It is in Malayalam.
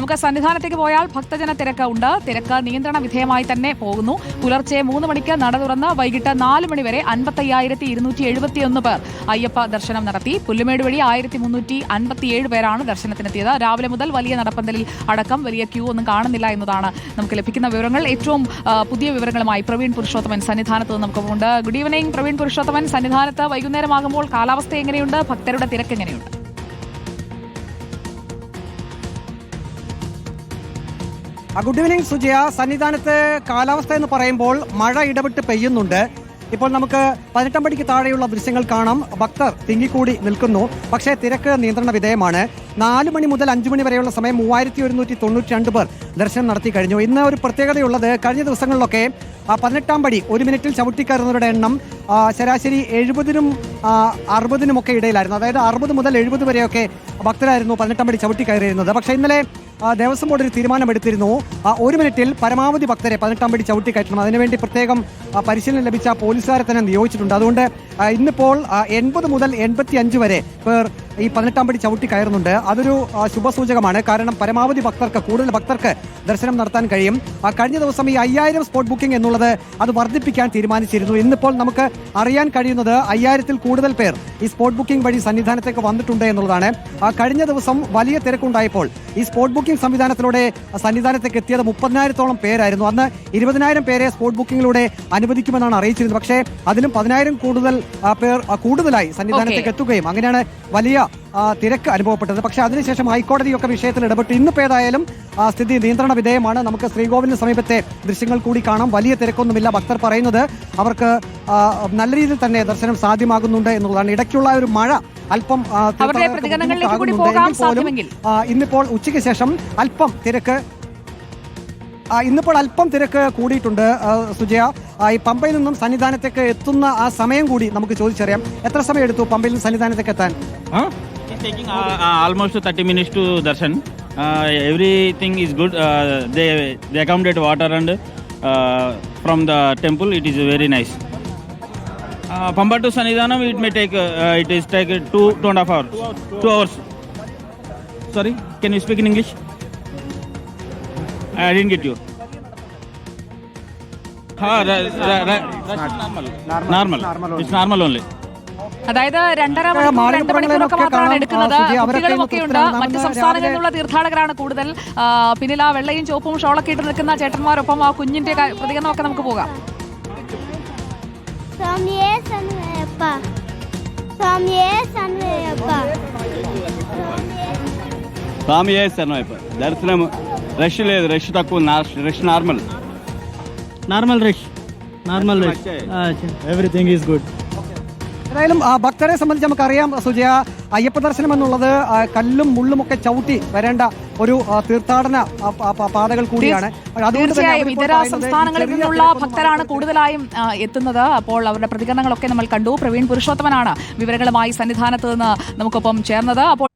നമുക്ക് സന്നിധാനത്തേക്ക് പോയാൽ ഭക്തജന തിരക്ക് ഉണ്ട്. തിരക്ക് നിയന്ത്രണ വിധേയമായി തന്നെ പോകുന്നു. പുലർച്ചെ മൂന്ന് മണിക്ക് നട തുറന്ന് വൈകിട്ട് നാല് മണിവരെ അൻപത്തയ്യായിരത്തി ഇരുന്നൂറ്റി എഴുപത്തിയൊന്ന് പേർ അയ്യപ്പ ദർശനം നടത്തി. പുല്ലുമേട് വഴി ആയിരത്തി മുന്നൂറ്റി അൻപത്തിയേഴ് പേരാണ് ദർശനത്തിനെത്തിയത്. രാവിലെ മുതൽ വലിയ നടപ്പന്തലിൽ അടക്കം വലിയ ക്യൂ ഒന്നും കാണുന്നില്ല എന്നതാണ് നമുക്ക് ലഭിക്കുന്ന വിവരങ്ങൾ. ഏറ്റവും പുതിയ വിവരങ്ങളുമായി പ്രവീൺ പുരുഷോത്തമൻ സന്നിധാനത്ത് നിന്ന് നമുക്കൊപ്പമുണ്ട് ഗുഡ് ഈവനിംഗ് പ്രവീൺ പുരുഷോത്തമൻ. സന്നിധാനത്ത് വൈകുന്നേരമാകുമ്പോൾ കാലാവസ്ഥ എങ്ങനെയുണ്ട്? ഭക്തരുടെ തിരക്ക് എങ്ങനെയുണ്ട്? Good evening Sujaya. സന്നിധാനത്ത് കാലാവസ്ഥ എന്ന് പറയുമ്പോൾ മഴ ഇടവിട്ട് പെയ്യുന്നുണ്ട്. ഇപ്പോൾ നമുക്ക് പതിനെട്ടാം പടിക്ക് താഴെയുള്ള ദൃശ്യങ്ങൾ കാണാം. ഭക്തർ തിങ്ങിക്കൂടി നിൽക്കുന്നു. പക്ഷേ തിരക്ക് നിയന്ത്രണ വിധേയമാണ്. നാല് മണി മുതൽ അഞ്ചു മണി വരെയുള്ള സമയം മൂവായിരത്തി ഒരുന്നൂറ്റി തൊണ്ണൂറ്റി രണ്ട് പേർ ദർശനം നടത്തി കഴിഞ്ഞു. ഇന്ന് ഒരു പ്രത്യേകതയുള്ളത് കഴിഞ്ഞ ദിവസങ്ങളിലൊക്കെ പതിനെട്ടാം പടി ഒരു മിനിറ്റിൽ ചവിട്ടിക്കയറുന്നവരുടെ എണ്ണം ശരാശരി എഴുപതിനും അറുപതിനുമൊക്കെ ഇടയിലായിരുന്നു. അതായത് അറുപത് മുതൽ എഴുപത് വരെയൊക്കെ ഭക്തരായിരുന്നു പതിനെട്ടാം പടി ചവിട്ടി കയറിയിരുന്നത് പക്ഷേ ഇന്നലെ ദേവസ്വം ബോർഡ് ഒരു തീരുമാനമെടുത്തിരുന്നു. ഒരു മിനിറ്റിൽ പരമാവധി ഭക്തരെ പതിനെട്ടാം പടി ചവിട്ടി കയറ്റണം. അതിനുവേണ്ടി പ്രത്യേകം പരിശീലനം ലഭിച്ച പോലീസുകാരെ തന്നെ നിയോഗിച്ചിട്ടുണ്ട്. അതുകൊണ്ട് ഇന്നിപ്പോൾ എൺപത് മുതൽ എൺപത്തി അഞ്ച് വരെ പേർ ഈ പതിനെട്ടാം പടി ചവിട്ടി കയറുന്നുണ്ട്. അതൊരു ശുഭസൂചകമാണ്. കാരണം പരമാവധി ഭക്തർക്ക് കൂടുതൽ ഭക്തർക്ക് ദർശനം നടത്താൻ കഴിയും. ആ, കഴിഞ്ഞ ദിവസം ഈ അയ്യായിരം സ്പോട്ട് ബുക്കിംഗ് എന്നുള്ളത് അത് വർദ്ധിപ്പിക്കാൻ തീരുമാനിച്ചിരുന്നു. ഇന്നിപ്പോൾ നമുക്ക് അറിയാൻ കഴിയുന്നത് അയ്യായിരത്തിൽ കൂടുതൽ പേർ ഈ സ്പോട്ട് ബുക്കിംഗ് വഴി സന്നിധാനത്തേക്ക് വന്നിട്ടുണ്ട് എന്നുള്ളതാണ്. ആ, കഴിഞ്ഞ ദിവസം വലിയ തിരക്കുണ്ടായപ്പോൾ ഈ സ്പോട്ട് ബുക്കിംഗ് സംവിധാനത്തിലൂടെ സന്നിധാനത്തേക്ക് എത്തിയത് മുപ്പതിനായിരത്തോളം പേരായിരുന്നു. അന്ന് ഇരുപതിനായിരം പേരെ സ്പോട്ട് ബുക്കിംഗിലൂടെ അനുവദിക്കുമെന്നാണ് അറിയിച്ചിരുന്നത്. പക്ഷേ അതിലും പതിനായിരം കൂടുതൽ പേർ കൂടുതലായി സന്നിധാനത്തേക്ക് എത്തുകയും അങ്ങനെയാണ് വലിയ തിരക്ക് അനുഭവപ്പെട്ടത്. പക്ഷേ അതിനുശേഷം ഹൈക്കോടതിയൊക്കെ വിഷയത്തിൽ ഇടപെട്ടു. ഇന്നിപ്പോൾ ഏതായാലും ആ, സ്ഥിതി നിയന്ത്രണ വിധേയമാണ്. നമുക്ക് ശ്രീകോവിലിന് സമീപത്തെ ദൃശ്യങ്ങൾ കൂടി കാണാം. വലിയ തിരക്കൊന്നുമില്ല ഭക്തർ പറയുന്നത്. അവർക്ക് നല്ല രീതിയിൽ തന്നെ ദർശനം സാധ്യമാകുന്നുണ്ട് എന്നുള്ളതാണ്. ഇടയ്ക്കുള്ള ഒരു മഴ അല്പം. ഇന്നിപ്പോൾ ഉച്ചയ്ക്ക് ശേഷം അല്പം തിരക്ക് ഇന്നിപ്പോൾ അല്പം തിരക്ക് കൂടിയിട്ടുണ്ട് സുജയ ഈ പമ്പയിൽ നിന്നും സന്നിധാനത്തേക്ക് എത്തുന്ന ആ സമയം കൂടി നമുക്ക് ചോദിച്ചറിയാം എത്ര സമയം എടുത്തു പമ്പയിൽ നിന്ന് സന്നിധാനത്തേക്ക് എത്താൻ Huh? It's taking uh, uh, almost 30 minutes to darshan. Uh, everything is good. Uh, they they accommodate water and uh, from the temple. It is very nice. Uh, Pamba to Sanidhanam, it may take uh, it is take two two and a half hours. Two hours. Sorry, can you speak in English? I didn't get you. Ah, ra- ra- ra- normal. Normal. It's normal only. അതായത് രണ്ടര മണിക്കൂർ രണ്ട് മണിക്കൂറൊക്കെ മാത്രമാണ് എടുക്കുന്നത് കുട്ടികളുമൊക്കെ ഉണ്ട് മറ്റ് സംസ്ഥാനങ്ങളിൽ നിന്നുള്ള തീർത്ഥാടകരാണ് കൂടുതൽ ആ, പിന്നിൽ ആ വെള്ളയും ചുവപ്പും ഷോളൊക്കെ ഇട്ട് നിൽക്കുന്ന ചേട്ടന്മാരൊപ്പം ആ കുഞ്ഞിന്റെ ക- പ്രതികരണമൊക്കെ നമുക്ക് പോകാം സ്വാമിയേ സന്വയപ്പ സ്വാമിയേ സന്വയപ്പ స్వామి చేస్తాను అయిపోయి దర్శనం రష్ లేదు రష్ తక్కువ నా- rush normal normal rate normal rate everything is good ഏതായാലും ആ, ഭക്തരെ സംബന്ധിച്ച് നമുക്കറിയാം സുജയ അയ്യപ്പ ദർശനം എന്നുള്ളത് കല്ലും മുള്ളും ഒക്കെ ചവിട്ടി വരേണ്ട ഒരു തീർത്ഥാടന പാതകൾ കൂടിയാണ്. അതുകൊണ്ട് തന്നെ തീർച്ചയായും ഇതര സംസ്ഥാനങ്ങളിൽ നിന്നുള്ള ഭക്തരാണ് കൂടുതലായും എത്തുന്നത്. അപ്പോൾ അവരുടെ പ്രതികരണങ്ങളൊക്കെ നമ്മൾ കണ്ടു. പ്രവീൺ പുരുഷോത്തമനാണ് വിവരങ്ങളുമായി സന്നിധാനത്ത് നിന്ന് നമുക്കൊപ്പം ചേർന്നത്. അപ്പോൾ